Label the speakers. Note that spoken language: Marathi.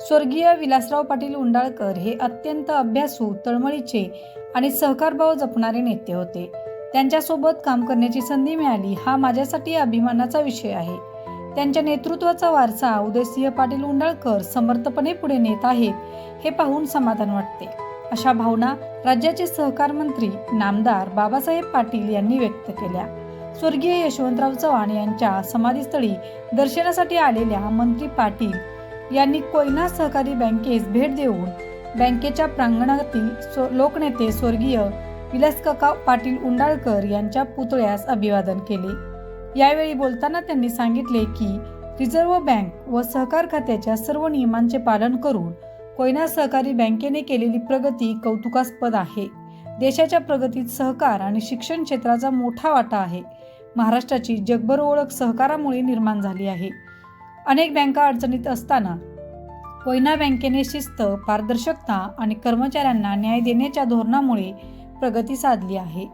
Speaker 1: स्वर्गीय विलासराव पाटील उंडाळकर हे अत्यंत अभ्यासू तळमळीचे आणि सहकारभाव जपणारे नेते होते. त्यांच्यासोबत काम करण्याची संधी मिळाली हा माझ्यासाठी अभिमानाचा विषय आहे. त्यांच्या नेतृत्वाचा वारसा उदयसिंह पाटील उंडाळकर समर्थपणे पुढे नेत आहेत हे पाहून समाधान वाटते. अशा भावना राज्याचे सहकार मंत्री नामदार बाबासाहेब पाटील यांनी व्यक्त केल्या. स्वर्गीय यशवंतराव चव्हाण यांच्या समाधीस्थळी दर्शनासाठी आलेल्या मंत्री पाटील यांनी कोयना सहकारी बँकेस भेट देऊन बँकेच्या प्रांगणातील स्व- लोकनेते स्वर्गीय विलासकाका पाटील उंडाळकर यांच्या पुतळ्यास अभिवादन केले. यावेळी बोलताना त्यांनी सांगितले की रिझर्व्ह बँक व सहकार खात्याच्या सर्व नियमांचे पालन करून कोयना सहकारी बँकेने केलेली प्रगती कौतुकास्पद आहे. देशाच्या प्रगतीत सहकार आणि शिक्षण क्षेत्राचा मोठा वाटा आहे. महाराष्ट्राची जगभर ओळख सहकारामुळे निर्माण झाली आहे. अनेक बँका अडचणीत असताना कोयना बँकेने शिस्त पारदर्शकता आणि कर्मचाऱ्यांना न्याय देण्याच्या धोरणामुळे प्रगती साधली आहे.